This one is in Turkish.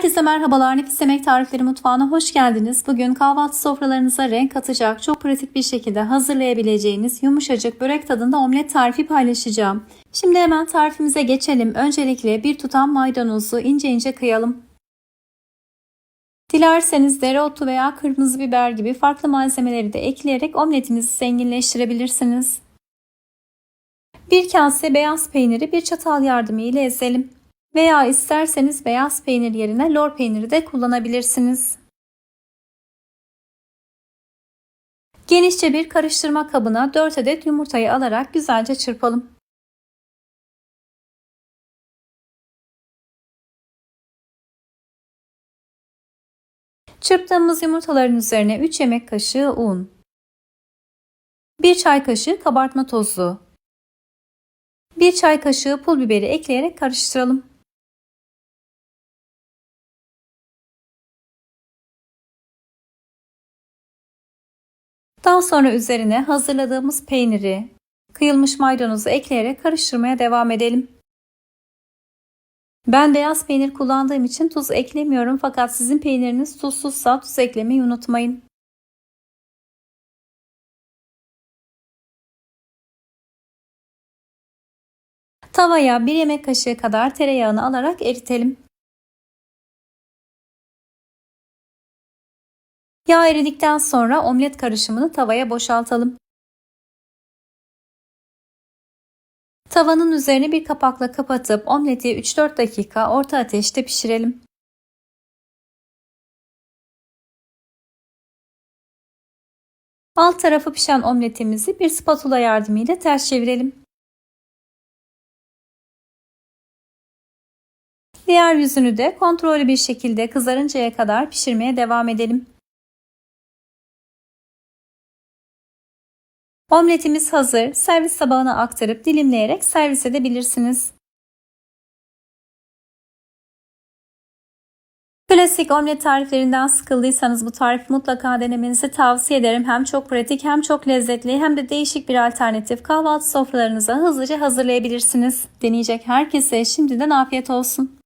Herkese merhabalar. Nefis Yemek Tarifleri Mutfağı'na hoş geldiniz. Bugün kahvaltı sofralarınıza renk katacak, çok pratik bir şekilde hazırlayabileceğiniz yumuşacık börek tadında omlet tarifi paylaşacağım. Şimdi hemen tarifimize geçelim. Öncelikle bir tutam maydanozu ince ince kıyalım. Dilerseniz dereotu veya kırmızı biber gibi farklı malzemeleri de ekleyerek omletinizi zenginleştirebilirsiniz. Bir kase beyaz peyniri bir çatal yardımıyla ezelim. Veya isterseniz beyaz peynir yerine lor peyniri de kullanabilirsiniz. Genişçe bir karıştırma kabına 4 adet yumurtayı alarak güzelce çırpalım. Çırptığımız yumurtaların üzerine 3 yemek kaşığı un, 1 çay kaşığı kabartma tozu, 1 çay kaşığı pul biberi ekleyerek karıştıralım. Daha sonra üzerine hazırladığımız peyniri, kıyılmış maydanozu ekleyerek karıştırmaya devam edelim. Ben beyaz peynir kullandığım için tuz eklemiyorum fakat sizin peyniriniz tuzsuzsa tuz eklemeyi unutmayın. Tavaya 1 yemek kaşığı kadar tereyağını alarak eritelim. Yağ eridikten sonra omlet karışımını tavaya boşaltalım. Tavanın üzerine bir kapakla kapatıp omleti 3-4 dakika orta ateşte pişirelim. Alt tarafı pişen omletimizi bir spatula yardımıyla ters çevirelim. Diğer yüzünü de kontrollü bir şekilde kızarıncaya kadar pişirmeye devam edelim. Omletimiz hazır. Servis tabağına aktarıp dilimleyerek servis edebilirsiniz. Klasik omlet tariflerinden sıkıldıysanız bu tarifi mutlaka denemenizi tavsiye ederim. Hem çok pratik hem çok lezzetli hem de değişik bir alternatif kahvaltı sofralarınıza hızlıca hazırlayabilirsiniz. Deneyecek herkese şimdiden afiyet olsun.